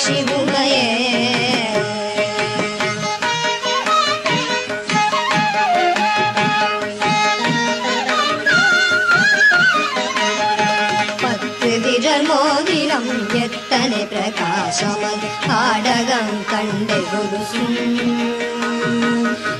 சிதுமையே பத்து திடர் மோதிரம் எத்தனை பிரகாசமன் ஆடகம் கண்டை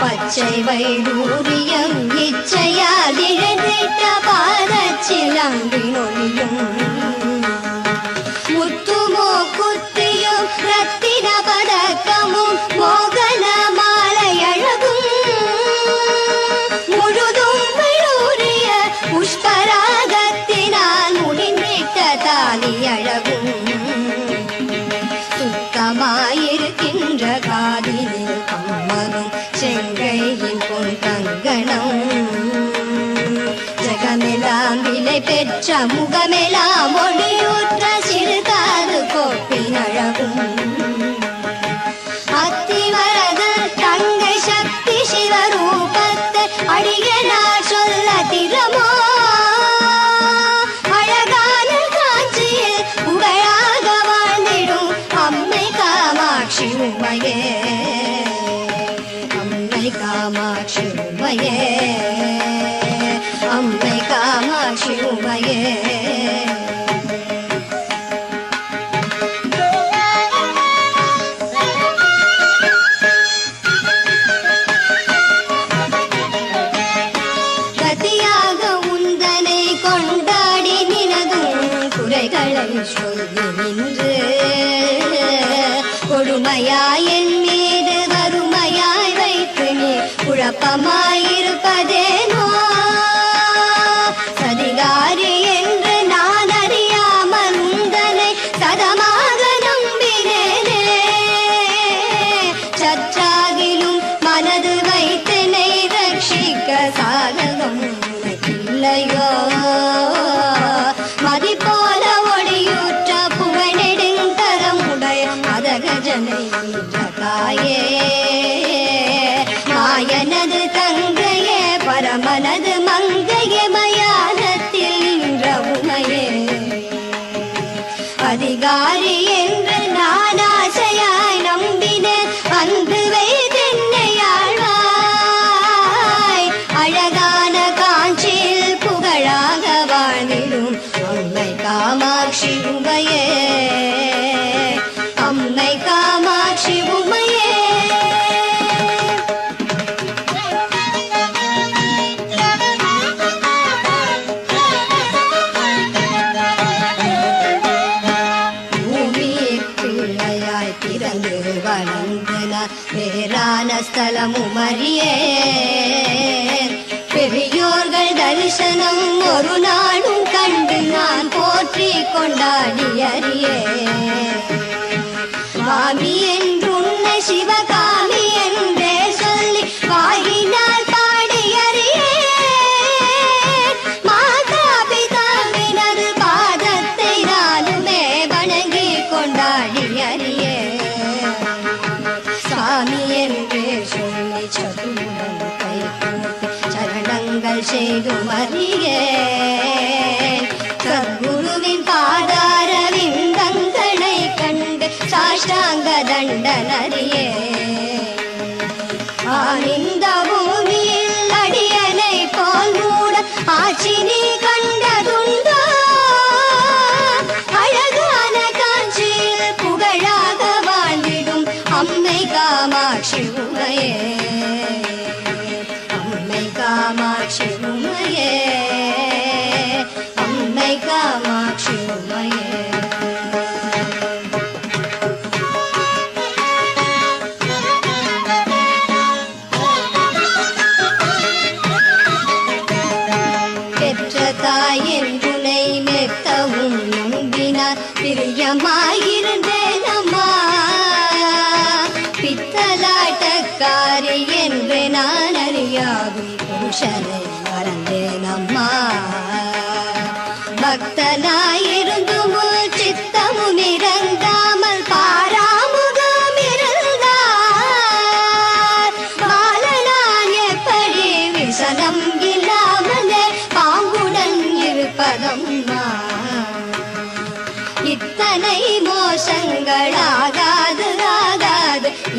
பச்சை வைடூரியம் இச்சையால் இழந்திட்ட பாதச்சிலம்பினொலியும் ரத்தின பதக்கமும் மோகன மாலை அழகும். முழுதும் விளூரிய புஷ்பராகத்தினால் முடிந்திட்ட தாலி அழகும். சுத்தமாயிருக்கின்ற காதிலே கம்மனும் செங்கையின் பொன் தங்கணம் ஜகமெல்லாம் பெற்ற முக காமாட்சி உமையே அம்மை காமாட்சி உமையே விருப்பமாயிருப்பதே பெரியோர்கள் தரிசனம் ஒரு நாளும் கண்டு நான் போற்றி கொண்டாடியறியே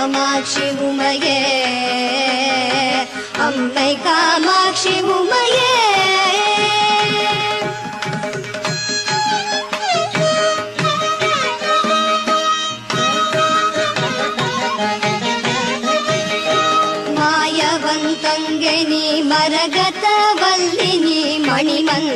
காமாட்சி உமையே அம்மை காமாட்சி உமையே. மாயவந்தங்கனி மரகத வல்லினி மணிமந்தகாரினியே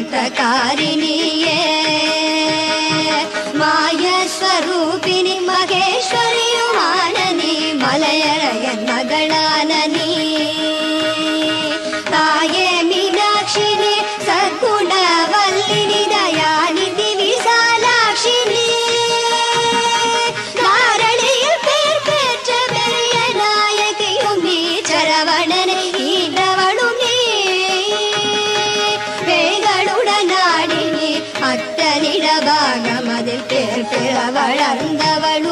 மலதாக மதில் கேட்டு வளர்ந்தவள்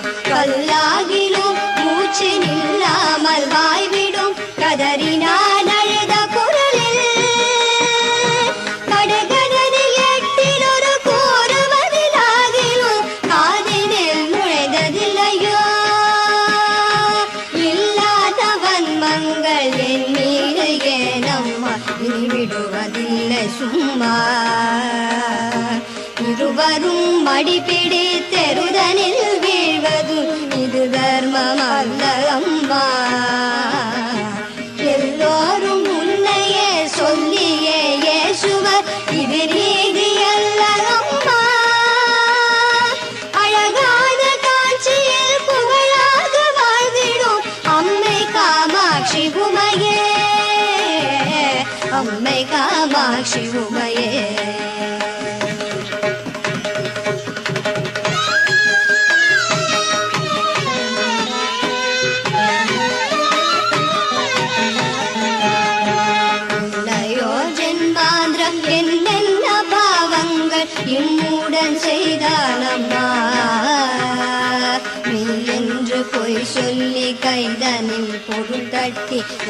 பிடித்தெருதனில் வீழ்வதும் இது தர்மமல்ல அம்மா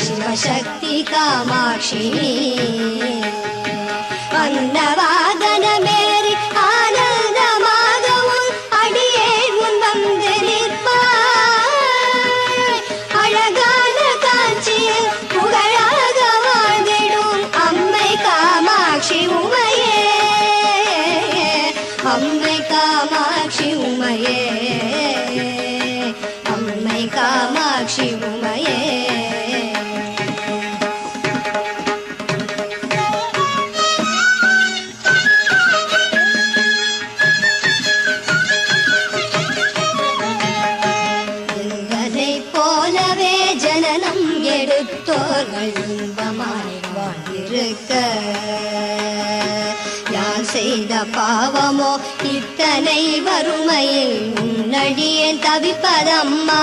शिवशक्ति कामाक्षिणी। अन्न இன்பமாய் இன்பமாய் வாழ்ந்திருக்க யான் செய்த பாவமோ இத்தனை வறுமையில் உன்னடியே தவிப்பதம்மா.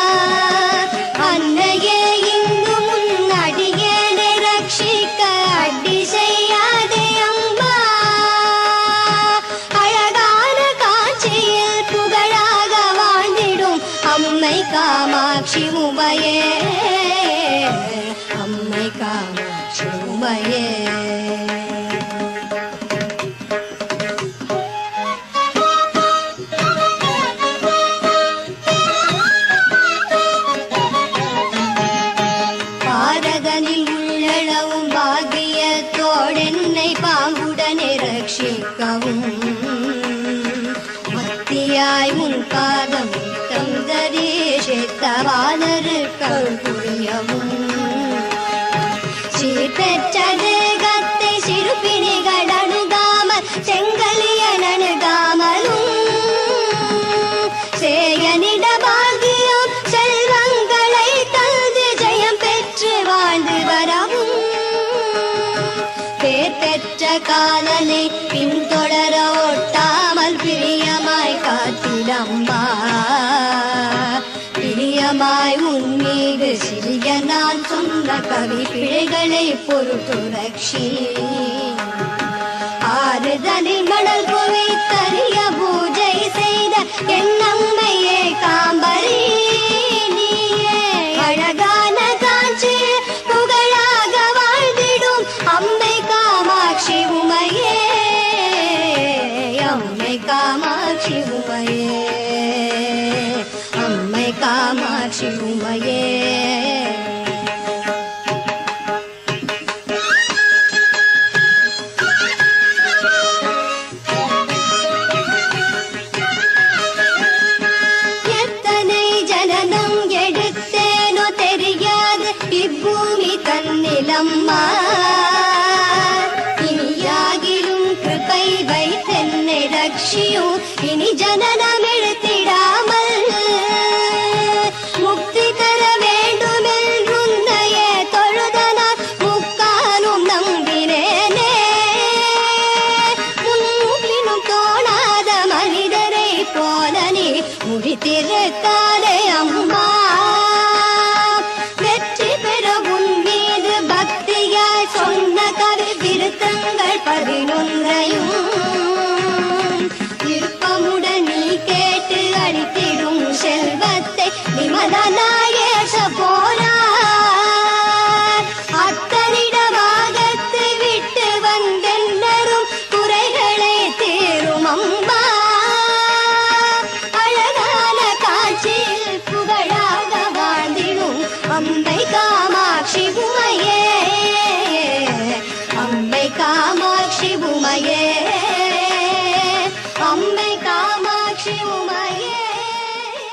நிற்கவும் மத்தியாய் முன் பாதம் தந்தரே சேத்தவானருக்கவும் ஆசைகளை பொருட்டுரட்சி ஆறுதனை மணல் குவித்தறிய பூஜை செய்த என் அம்மையே காம்பரி. அழகான காட்சி புகழாக வாழ்ந்திடும் அம்மை காமாட்சி காமாட்சி உமையே. அம்மை காமாட்சி உமையே. இனி ஜனனம் எடுத்திடாமல்